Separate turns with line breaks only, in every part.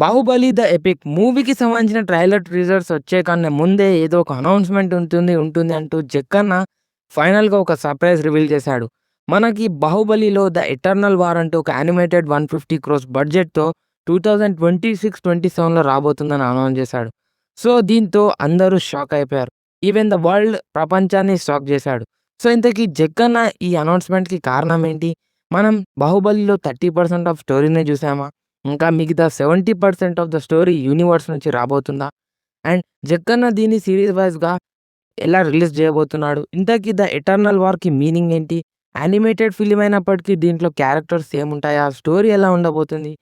Baahubali the epic మూవీకి సంబంధించిన trailer teasers వచ్చే కన్నా ముందే ఏదో ఒక అనౌన్స్మెంట్ ఉంటుంది ఉంటుంది అంటూ జక్కన్న ఫైనల్గా ఒక సర్ప్రైజ్ రివీల్ చేశాడు. మనకి బాహుబలిలో ద ఎటర్నల్ వార్ అంటూ ఒక యానిమేటెడ్ వన్ ఫిఫ్టీ క్రోస్ బడ్జెట్తో two thousand twenty six twenty సెవెన్లో రాబోతుందని అనౌన్స్ చేశాడు. సో దీంతో అందరూ షాక్ అయిపోయారు. ఈవెన్ ద వరల్డ్ ప్రపంచాన్ని షాక్ చేశాడు. సో ఇంతకీ జక్కన్న ఈ అనౌన్స్మెంట్కి కారణం ఏంటి? మనం బాహుబలిలో థర్టీ పర్సెంట్ ఆఫ్ స్టోరీనే చూసామా? ఇంకా మిగతా seventy percent of the story universe నుంచి రాబోతుందా? అండ్ జక్కన్న దీన్ని సిరీస్ వైజ్గా ఎలా రిలీజ్ చేయబోతున్నాడు? ఇంతకీ ద ఎటర్నల్ వార్కి మీనింగ్ ఏంటి? యానిమేటెడ్ ఫిలిం అయినప్పటికీ దీంట్లో క్యారెక్టర్స్ ఏముంటాయా స్టోరీ ఎలా ఉండబోతుంది?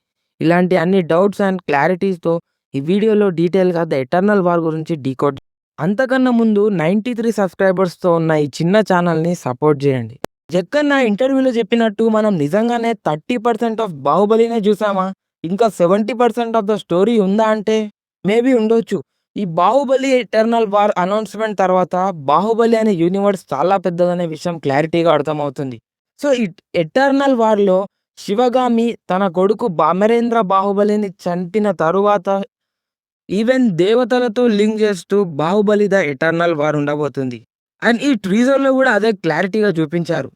ఇలాంటి అన్ని డౌట్స్ అండ్ క్లారిటీస్తో ఈ వీడియోలో డీటెయిల్గా ద ఎటర్నల్ వార్ గురించి డీకోడ్ అంతకన్నా ముందు నైంటీ త్రీ సబ్స్క్రైబర్స్తో ఉన్న ఈ చిన్న ఛానల్ని సపోర్ట్ చేయండి. జక్కన్న ఇంటర్వ్యూలో చెప్పినట్టు మనం నిజంగానే థర్టీ పర్సెంట్ ఆఫ్ బాహుబలినే చూసామా? ఇంకా seventy percent of the story ఉందా అంటే? మేబీ ఉండొచ్చు. ఈ బాహుబలి ఎటర్నల్ వార్ అనౌన్స్మెంట్ తర్వాత బాహుబలి అనే యూనివర్స్ చాలా పెద్దదనే విషయం క్లారిటీగా అర్థమవుతుంది. సో ఈ ఎటర్నల్ వార్లో శివగామి తన కొడుకు బామరేంద్ర బాహుబలిని చంపిన తరువాత ఈవెన్ దేవతలతో లింక్ చేస్తూ బాహుబలి ద ఎటర్నల్ వార్ ఉండబోతుంది. అండ్ ఈ ట్రీజర్లో కూడా అదే క్లారిటీగా చూపించారు.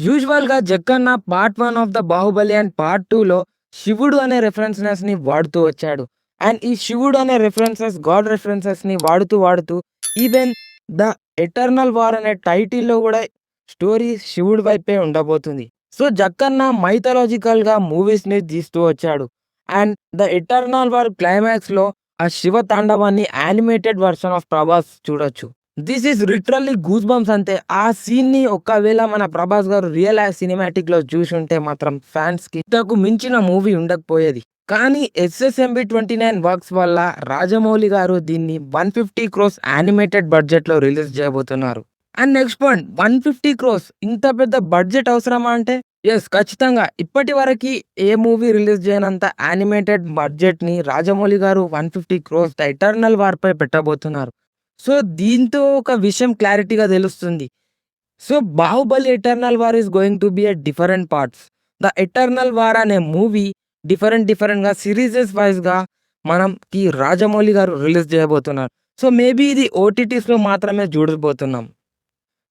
యూజువల్గా Jakkanna part one of the Baahubali and part టూలో శివుడు అనే రెఫరెన్సెస్ని వాడుతూ వచ్చాడు. అండ్ ఈ శివుడు అనే రెఫరెన్సెస్ గాడ్ రెఫరెన్సెస్ని వాడుతూ వాడుతూ ఈవెన్ ద ఎటర్నల్ వార్ అనే టైటిల్లో కూడా స్టోరీ శివుడి వైపే ఉండబోతుంది. సో జక్కన్న మైథలాజికల్గా మూవీస్ని తీస్తూ వచ్చాడు. అండ్ ద ఎటర్నల్ వార్ క్లైమాక్స్లో ఆ శివ తాండవాన్ని యానిమేటెడ్ వర్షన్ ఆఫ్ ప్రభాస్ చూడొచ్చు. This is literally goose bumps అంతే. ఆ సీన్ని ఒకవేళ మన ప్రభాస్ గారు రియల్ సినిమాటిక్లో చూసి ఉంటే మాత్రం ఫ్యాన్స్కి ఇంతకు మించిన మూవీ ఉండకపోయేది. కానీ ఎస్ఎస్ఎంబి ట్వంటీ నైన్ వర్క్స్ వల్ల రాజమౌళి గారు దీన్ని వన్ ఫిఫ్టీ క్రోస్ యానిమేటెడ్ బడ్జెట్లో రిలీజ్ చేయబోతున్నారు. And next point one fifty crores ఇంత పెద్ద బడ్జెట్ అవసరమా అంటే? ఎస్ ఖచ్చితంగా. ఇప్పటి వరకు ఏ మూవీ రిలీజ్ చేయనంత యానిమేటెడ్ బడ్జెట్ని Rajamouli garu one fifty crores the eternal war పై పెట్టబోతున్నారు. సో దీంతో ఒక విషయం క్లారిటీగా తెలుస్తుంది. So Baahubali eternal war is going to be a different parts the eternal war అనే మూవీ డిఫరెంట్ డిఫరెంట్గా సిరీజెస్ వైజ్గా మనకి రాజమౌళి గారు రిలీజ్ చేయబోతున్నారు. సో మేబీ ఇది ఓటీటీస్లో మాత్రమే చూడబోతున్నాం.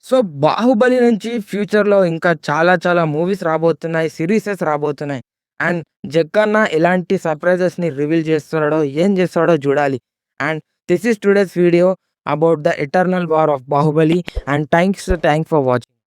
సో బాహుబలి నుంచి ఫ్యూచర్లో ఇంకా చాలా చాలా మూవీస్ రాబోతున్నాయి సిరీసెస్ రాబోతున్నాయి. అండ్ జక్కన్న ఎలాంటి సర్ప్రైజెస్ని రివీల్ చేస్తున్నాడో ఏం చేస్తాడో చూడాలి. And this is today's video about the eternal war of Bahubali and thanks thanks for watching